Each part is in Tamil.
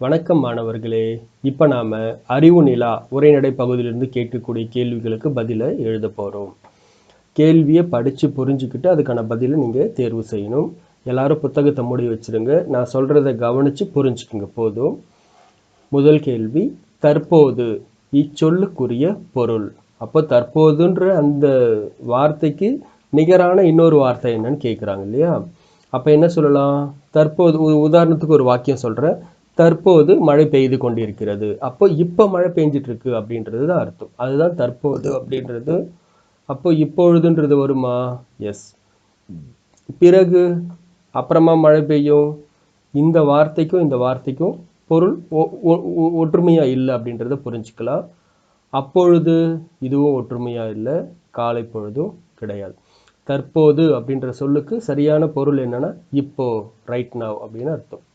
வணக்கம் மாணவர்களே. இப்போ நாம் அறிவு நிலா உரைநடை பகுதியிலிருந்து கேட்கக்கூடிய கேள்விகளுக்கு பதிலை எழுத போகிறோம் கேள்வியை படித்து புரிஞ்சுக்கிட்டு அதுக்கான பதிலை நீங்கள் தேர்வு செய்யணும். எல்லாரும் புத்தகத்தை மூடி வச்சிருங்க. நான் சொல்கிறத கவனித்து புரிஞ்சுக்குங்க போதும். முதல் கேள்வி தற்போது இச்சொல்லுக்குரிய பொருள். அப்போ தற்போதுன்ற அந்த வார்த்தைக்கு நிகரான இன்னொரு வார்த்தை என்னன்னு கேட்குறாங்க இல்லையா? அப்போ என்ன சொல்லலாம்? தற்போது உ- உதாரணத்துக்கு ஒரு வாக்கியம் சொல்கிறேன் தற்போது மழை பெய்து கொண்டிருக்கிறது. அப்போ இப்போ மழை பெஞ்சிட்டு இருக்கு அப்படின்றது தான் அர்த்தம். அதுதான் தற்போது அப்படின்றது. அப்போ இப்பொழுதுன்றது வருமா? எஸ் பிறகு அப்புறமா மழை பெய்யும். இந்த வார்த்தைக்கும் இந்த வார்த்தைக்கும் பொருள் ஒ- ஒ- ஒ- இல்லை அப்படின்றத புரிஞ்சுக்கலாம். அப்பொழுது இதுவும் ஒற்றுமையாக இல்லை காலை பொழுதும் கிடையாது. தற்போது அப்படின்ற சொல்லுக்கு சரியான பொருள் என்னென்னா இப்போ ரைட் நவ் அப்படின்னு அர்த்தம்.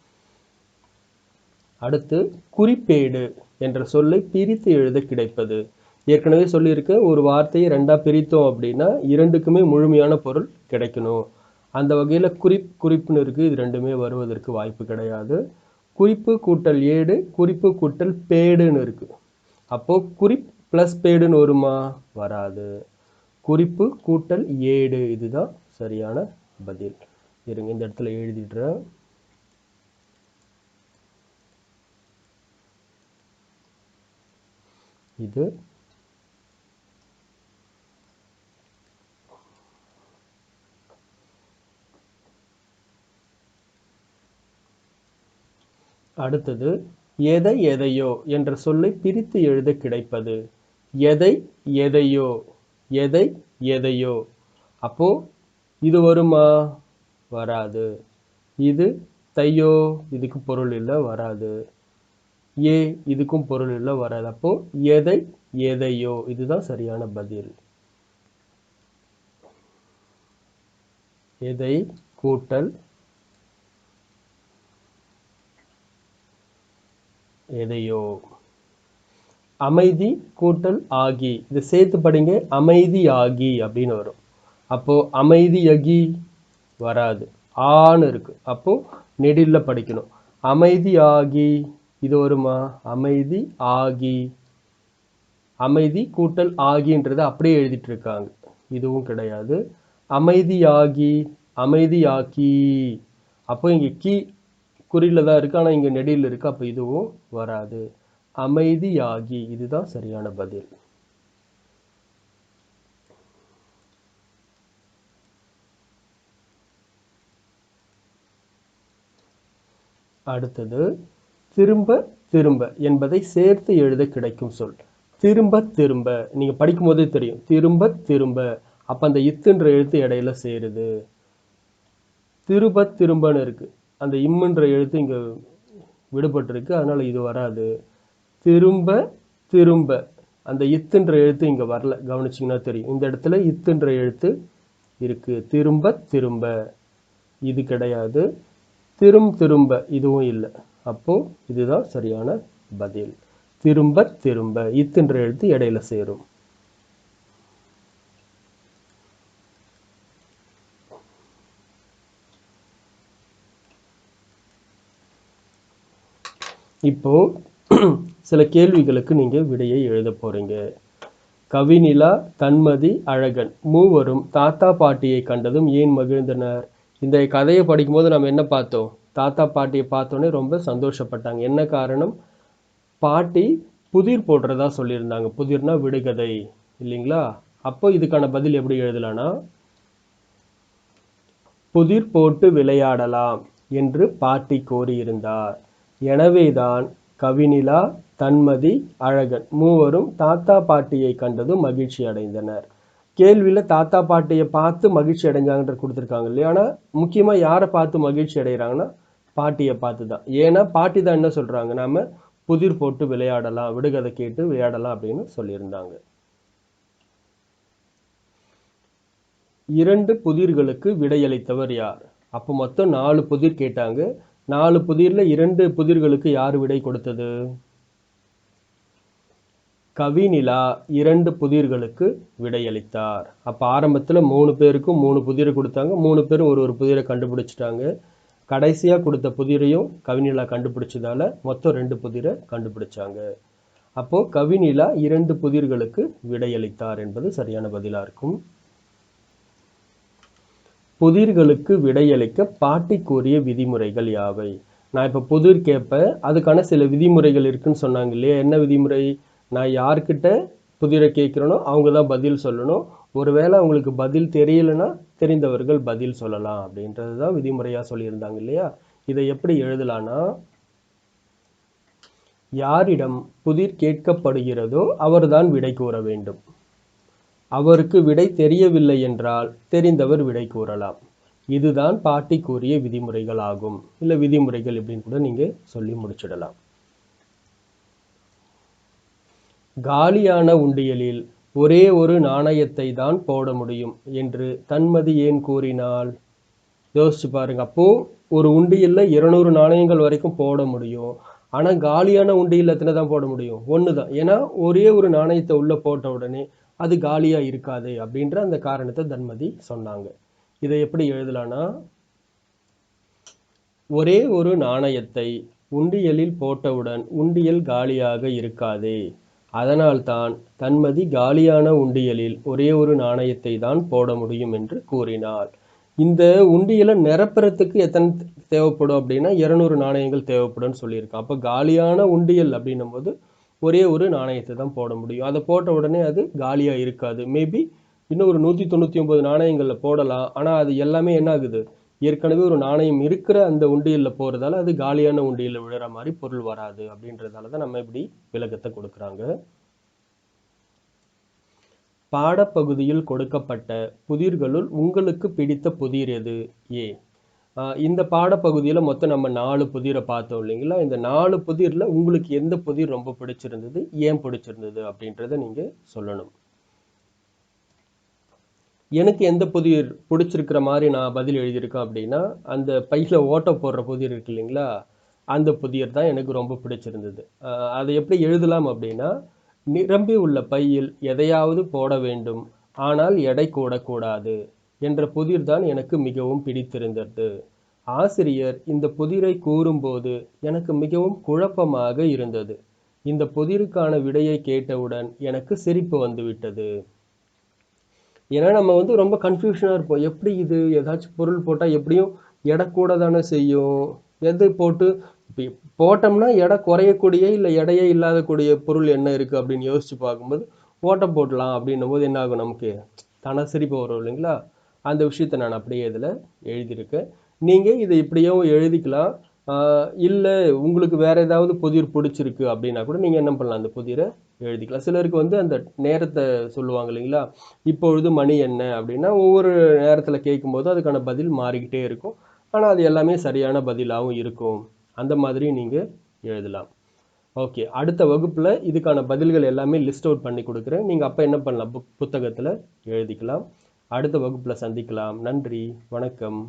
அடுத்து குறிப்பேடு என்ற சொல்லை பிரித்து எழுத கிடைப்பது. ஏற்கனவே சொல்லியிருக்கேன் ஒரு வார்த்தையை ரெண்டாக பிரித்தோம் அப்படின்னா இரண்டுக்குமே முழுமையான பொருள் கிடைக்கணும். அந்த வகையில் குறிப் குறிப்புன்னு இருக்குது இது ரெண்டுமே வருவதற்கு வாய்ப்பு கிடையாது. குறிப்பு கூட்டல் ஏடு குறிப்பு கூட்டல் பேடுன்னு இருக்குது அப்போது குறிப் ப்ளஸ் பேடுன்னு வருமா? வராது. குறிப்பு கூட்டல் ஏடு இதுதான் சரியான பதில். இருங்க இந்த இடத்துல எழுதிடுறேன். இது அடுத்தது எதை எதையோ என்ற சொல்லை பிரித்து எழுத கிடைப்பது. எதை எதையோ எதை எதையோ அப்போ இது வருமா? வராது இது தையோ இதுக்கு பொருள் இல்லை வராது ஏ இதுக்கும் பொருள் இல்லை வராது. அப்போ எதை எதையோ? இதுதான் சரியான பதில். எதை கூட்டல்? எதையோ? அமைதி கூட்டல் ஆகி. இதை சேர்த்து படிங்க அமைதி ஆகி அப்படின்னு வரும். அப்போ அமைதியகி வராது. ஆன்னு இருக்கு. அப்போ நெடில்ல படிக்கணும். அமைதி ஆகி இது வருமா அமைதி ஆகி அமைதி கூட்டல் ஆகின்றதை அப்படியே எழுதிட்டு இருக்காங்க இதுவும் கிடையாது. அமைதியாகி அமைதியாக்கி. அப்போ இங்கே கீ குறியில் தான் இருக்குது ஆனால் இங்கே நெடியில் இருக்குது அப்போ இதுவும் வராது. அமைதியாகி இதுதான் சரியான பதில். அடுத்தது திரும்ப திரும்ப என்பதை சேர்த்து எழுத கிடைக்கும் சொல். திரும்ப திரும்ப. நீங்கள் படிக்கும் போதே தெரியும். திரும்ப திரும்ப. அப்போ அந்த இத்துன்ற எழுத்து இடையில சேருது. திரும்ப திரும்பன்னு இருக்குது அந்த இம்முன்ற எழுத்து இங்கே விடுபட்டிருக்கு. அதனால் இது வராது. திரும்ப திரும்ப. அந்த இத்துன்ற எழுத்து இங்கே வரல. கவனிச்சிங்கன்னா தெரியும். இந்த இடத்துல இத்துன்ற எழுத்து இருக்குது திரும்ப திரும்ப. இது கிடையாது. திரும் திரும்ப. இதுவும் இல்லை. அப்போ இதுதான் சரியான பதில். திரும்ப திரும்ப இத்துன்ற எழுத்து இடையில சேரும். இப்போ சில கேள்விகளுக்கு நீங்க விடையை எழுத போறீங்க. கவினிலா தன்மதி அழகன் மூவரும் தாத்தா பாட்டியை கண்டதும் ஏன் மகிழ்ந்தனர்? இந்த கதையை படிக்கும்போது நம்ம என்ன பார்த்தோம்? தாத்தா பாட்டியை பார்த்தோன்னே ரொம்ப சந்தோஷப்பட்டாங்க. என்ன காரணம்? பாட்டி புதிர் போடுறதா சொல்லியிருந்தாங்க. புதிர்னா விடுகதை இல்லைங்களா? அப்போ இதுக்கான பதில் எப்படி எழுதலாம்னா புதிர் போட்டு விளையாடலாம் என்று பாட்டி கோரியிருந்தார். எனவேதான் கவினிலா தன்மதி அழகன் மூவரும் தாத்தா பாட்டியை கண்டதும் மகிழ்ச்சி அடைந்தனர். கேள்வியில் தாத்தா பாட்டியை பார்த்து மகிழ்ச்சி அடைஞ்சாங்கன்ற கொடுத்துருக்காங்க இல்லையா? ஆனால் முக்கியமாக யாரை பார்த்து மகிழ்ச்சி அடைகிறாங்கன்னா பாட்டியை பார்த்து தான் ஏன்னா பாட்டி தான் என்ன சொல்கிறாங்க நாம் புதிர் போட்டு விளையாடலாம் விடுகதை கேட்டு விளையாடலாம் அப்படின்னு சொல்லியிருந்தாங்க. இரண்டு புதிர்களுக்கு விடையளித்தவர் யார்? அப்போ மொத்தம் நாலு புதிர் கேட்டாங்க. நாலு புதிரில் இரண்டு புதிர்களுக்கு யார் விடை கொடுத்தது? கவிநிலா இரண்டு புதிர்களுக்கு விடையளித்தார். அப்போ ஆரம்பத்தில் மூணு பேருக்கும் மூணு புதிரை கொடுத்தாங்க. மூணு பேரும் ஒரு ஒரு புதிரை கண்டுபிடிச்சிட்டாங்க. கடைசியாக கொடுத்த புதிரையும் கவினிலா கண்டுபிடிச்சதால மொத்தம் ரெண்டு புதிரை கண்டுபிடிச்சாங்க. அப்போது கவினிலா இரண்டு புதிர்களுக்கு விடையளித்தார் என்பது சரியான பதிலாக இருக்கும். புதிர்களுக்கு விடையளிக்க பாட்டி கூறிய விதிமுறைகள் யாவை? நான் இப்போ புதிர் கேட்பேன் அதுக்கான சில விதிமுறைகள் இருக்குன்னு சொன்னாங்க இல்லையா? என்ன விதிமுறை? நான் யார்கிட்ட புதிரை கேட்குறனோ அவங்க தான் பதில் சொல்லணும். ஒருவேளை அவங்களுக்கு பதில் தெரியலைன்னா தெரிந்தவர்கள் பதில் சொல்லலாம் அப்படின்றது தான் விதிமுறையாக சொல்லியிருந்தாங்க இல்லையா? இதை எப்படி எழுதலான்னா யாரிடம் புதிர் கேட்கப்படுகிறதோ அவர்தான் விடை கூற வேண்டும். அவருக்கு விடை தெரியவில்லை என்றால் தெரிந்தவர் விடை கூறலாம். இதுதான் பாட்டி கூறிய விதிமுறைகள் ஆகும். இல்லை விதிமுறைகள் இப்படின்னு கூட நீங்கள் சொல்லி முடிச்சிடலாம். காலியான உண்டியலில் ஒரே ஒரு நாணயத்தை தான் போட முடியும் என்று தன்மதி ஏன் கூறினாள்? யோசிச்சு பாருங்க. அப்போ ஒரு உண்டியலில் இருநூறு நாணயங்கள் வரைக்கும் போட முடியும். ஆனால் காலியான உண்டியில் எத்தனை தான் போட முடியும்? ஒன்று தான் ஏன்னா ஒரே ஒரு நாணயத்தை உள்ள போட்ட உடனே அது காலியாக இருக்காது அப்படின்ற அந்த காரணத்தை தன்மதி சொன்னாங்க. இதை எப்படி எழுதலாம்னா ஒரே ஒரு நாணயத்தை உண்டியலில் போட்டவுடன் உண்டியல் காலியாக இருக்காதே. அதனால்தான் தன்மதி காலியான உண்டியலில் ஒரே ஒரு நாணயத்தை தான் போட முடியும் என்று கூறினார் இந்த உண்டியலை நிரப்புறத்துக்கு எத்தனை தேவைப்படும் அப்படின்னா இருநூறு நாணயங்கள் தேவைப்படும்னு சொல்லியிருக்கான் அப்போ காலியான உண்டியல் அப்படின்னும் போது ஒரே ஒரு நாணயத்தை தான் போட முடியும். அதை போட்ட உடனே அது காலியாக இருக்காது. மேபி இன்னும் ஒரு நூற்றி தொண்ணூற்றி ஒம்பது நாணயங்களில் போடலாம். ஆனால் அது எல்லாமே என்ன ஆகுது ஏற்கனவே ஒரு நாணயம் இருக்கிற அந்த உண்டியலில் போகிறதால அது காலியான உண்டியலில் விழுற மாதிரி பொருள் வராது அப்படின்றதால தான் நம்ம இப்படி விளக்கத்தை கொடுக்குறாங்க. பாடப்பகுதியில் கொடுக்கப்பட்ட புதிர்களுள் உங்களுக்கு பிடித்த புதிர் எது? ஏ. இந்த பாடப்பகுதியில் மொத்தம் நம்ம நாலு புதிரை பார்த்தோம் இல்லைங்களா? இந்த நாலு புதிரில் உங்களுக்கு எந்த புதிர் ரொம்ப பிடிச்சிருந்தது ஏன் பிடிச்சிருந்தது அப்படின்றத நீங்கள் சொல்லணும். எனக்கு எந்த புதிர் பிடிச்சிருக்கிற மாதிரி நான் பதில் எழுதியிருக்கேன் அப்படின்னா அந்த பையில் ஓட்ட போடுற புதிர் இருக்கு இல்லைங்களா? அந்த புதிர் தான் எனக்கு ரொம்ப பிடிச்சிருந்தது. அதை எப்படி எழுதலாம் அப்படின்னா நிரம்பி உள்ள பையில் எதையாவது போட வேண்டும் ஆனால் எடை கூடக்கூடாது என்ற புதிர் தான் எனக்கு மிகவும் பிடித்திருந்தது. ஆசிரியர் இந்த புதிரை கூறும்போது எனக்கு மிகவும் குழப்பமாக இருந்தது. இந்த புதிருக்கான விடையை கேட்டவுடன் எனக்கு சிரிப்பு வந்துவிட்டது. ஏன்னா நம்ம வந்து ரொம்ப கன்ஃபியூஷனாக இருப்போம். எப்படி இது? ஏதாச்சும் பொருள் போட்டால் எப்படியும் எடை கூட தானே செய்யும்? எது போட்டு இப்போ போட்டோம்னா எடை குறையக்கூடிய இல்லை எடையே இல்லாதக்கூடிய பொருள் என்ன இருக்குது அப்படின்னு யோசித்து பார்க்கும்போது ஓட்டம் போடலாம் அப்படின்னும் போது என்ன ஆகும் நமக்கு? தானே சிரிப்பு வரும் இல்லைங்களா? அந்த விஷயத்தை நான் அப்படியே இதில் எழுதியிருக்கேன். நீங்கள் இதை இப்படியும் எழுதிக்கலாம். இல்லை உங்களுக்கு வேறு ஏதாவது புதிர் பிடிச்சிருக்கு அப்படின்னா கூட நீங்கள் என்ன பண்ணலாம்? அந்த புதிரை எழுதிக்கலாம். சிலருக்கு வந்து அந்த நேரத்தை சொல்லுவாங்க இல்லைங்களா? இப்பொழுது மணி என்ன அப்படின்னா ஒவ்வொரு நேரத்தில் கேட்கும்போது அதுக்கான பதில் மாறிக்கிட்டே இருக்கும். ஆனால் அது எல்லாமே சரியான பதிலாகவும் இருக்கும். அந்த மாதிரி நீங்கள் எழுதலாம். ஓகே அடுத்த வகுப்பில் இதுக்கான பதில்கள் எல்லாமே லிஸ்ட் அவுட் பண்ணி கொடுக்குறேன். நீங்கள் அப்போ என்ன பண்ணலாம்? புக் புத்தகத்தில் எழுதிக்கலாம். அடுத்த வகுப்பில் சந்திக்கலாம். நன்றி வணக்கம்.